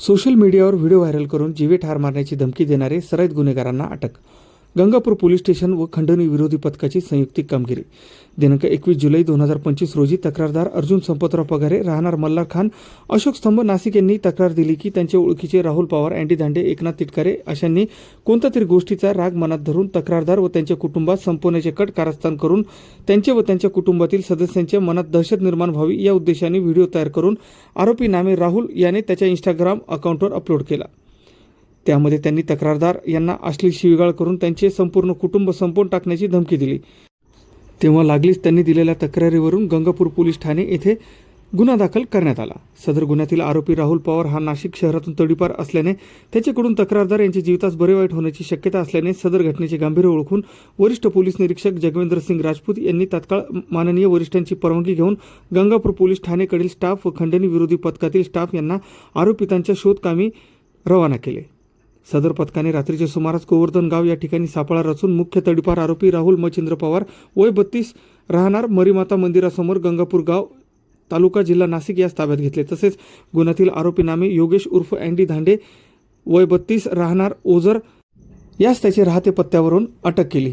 Social मीडियावर video viral करून जीवे ठार मारण्याची धमकी देणारे सराईत गुन्हेगारांना अटक गंगापूर पोलीस स्टेशन व खंडणी विरोधी पथकाची संयुक्तिक कामगिरी. दिनांक एकवीस जुलै दोन हजार पंचवीस रोजी तक्रारदार अर्जुन संपतराव पगारे राहणार मल्ला खान अशोक स्तंभ नाशिक यांनी तक्रार दिली की त्यांचे ओळखीचे राहुल पवार अँडी दांडे एकनाथ तिटकारे अशांनी कोणत्या तरी गोष्टीचा राग मनात धरून तक्रारदार व त्यांच्या कुटुंबात संपवण्याचे कट कारस्थान करून त्यांचे व त्यांच्या कुटुंबातील सदस्यांच्या मनात दहशत निर्माण व्हावी या उद्देशाने व्हिडिओ तयार करून आरोपी नामे राहुल याने त्याच्या इंस्टाग्राम अकाउंटवर अपलोड केला. त्यामध्ये त्यांनी तक्रारदार यांना अश्लील शिवीगाळ करून त्यांचे संपूर्ण कुटुंब संपवून टाकण्याची धमकी दिली. तेव्हा लागलीच त्यांनी दिलेल्या तक्रारीवरून गंगापूर पोलीस ठाणे येथे गुन्हा दाखल करण्यात आला. सदर गुन्ह्यातील आरोपी राहुल पवार हा नाशिक शहरातून तडीपार असल्याने त्याच्याकडून तक्रारदार यांच्या जीवितास बरे वाईट होण्याची शक्यता असल्याने सदर घटनेचे गांभीर्य ओळखून वरिष्ठ पोलीस निरीक्षक जगवेंद्र सिंग राजपूत यांनी तात्काळ माननीय वरिष्ठांची परवानगी घेऊन गंगापूर पोलीस ठाणेकडील स्टाफ व खंडणी विरोधी पथकातील स्टाफ यांना आरोपितांच्या शोधकामी रवाना केले. सदर पथकाने रात्रीच्या सुमारास गोवर्धन गाव या ठिकाणी सापळा रचून मुख्य तडीपार आरोपी राहुल मचिंद्र पवार वय बत्तीस राहणार मरीमाता मंदिरासमोर गंगापूर गाव तालुका जिल्हा नाशिक यास ताब्यात घेतले. तसेच गुन्ह्यातील आरोपी नामे योगेश उर्फ अँडी धांडे वय बत्तीस राहणार ओझर यास त्याचे राहते पत्त्यावरून अटक केली.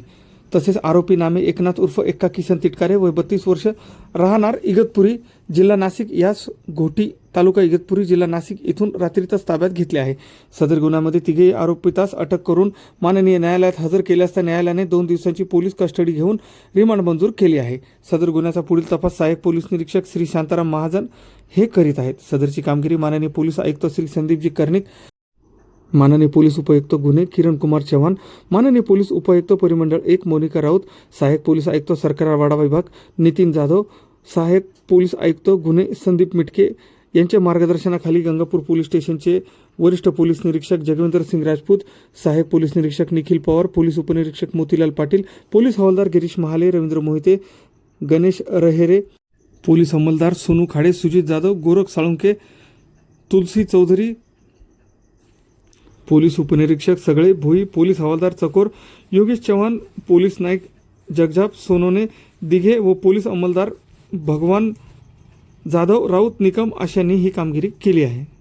तसेच आरोपी नामे एकनाथ उर्फ एक्का किसन तिटकारे वय बत्तीस वर्ष राहणार इगतपुरी जिल्हा नाशिक यास घोटी तालुका इगतपुरी जिल्हा नाशिक इथून रात्रीतच ताब्यात घेतले आहे. सदर गुन्ह्यामध्ये तिघेही आरोपितास अटक करून माननीय न्यायालयात हजर केले असता न्यायालयाने दोन दिवसांची पोलीस कस्टडी घेऊन रिमांड मंजूर केली आहे. सदर गुन्ह्याचा पुढील तपास सहाय्यक पोलीस निरीक्षक श्री शांताराम महाजन हे करीत आहेत. सदरची कामगिरी माननीय पोलीस आयुक्त श्री संदीपजी कर्णिक माननीय पोलीस उपायुक्त गुन्हे किरण कुमार चव्हाण माननीय पोलीस उपायुक्त परिमंडळ एक मोनिका राऊत सहाय्यक पोलीस आयुक्त सरकारवाडा विभाग नितीन जाधव सहाय्यक पोलीस आयुक्त गुन्हे संदीप मिटके यांच्या मार्गदर्शनाखाली गंगापूर पोलीस स्टेशनचे वरिष्ठ पोलीस निरीक्षक जगवेंद्र सिंग राजपूत सहाय्यक पोलीस निरीक्षक निखिल पवार पोलीस उपनिरीक्षक मोतीलाल पाटील पोलीस हवालदार गिरीश महाले रवींद्र मोहिते गणेश रहेरे पोलीस अंमलदार सोनू खाडे सुजित जाधव गोरख साळुंके तुलसी चौधरी पोलीस उपनिरीक्षक सगळे भोई पोलीस हवालदार चकोर योगेश चव्हाण पोलीस नाईक जगजाप सोनोने दिघे व पोलीस अंमलदार भगवान जाधव राऊत निकम अशांनी ही कामगिरी केली आहे.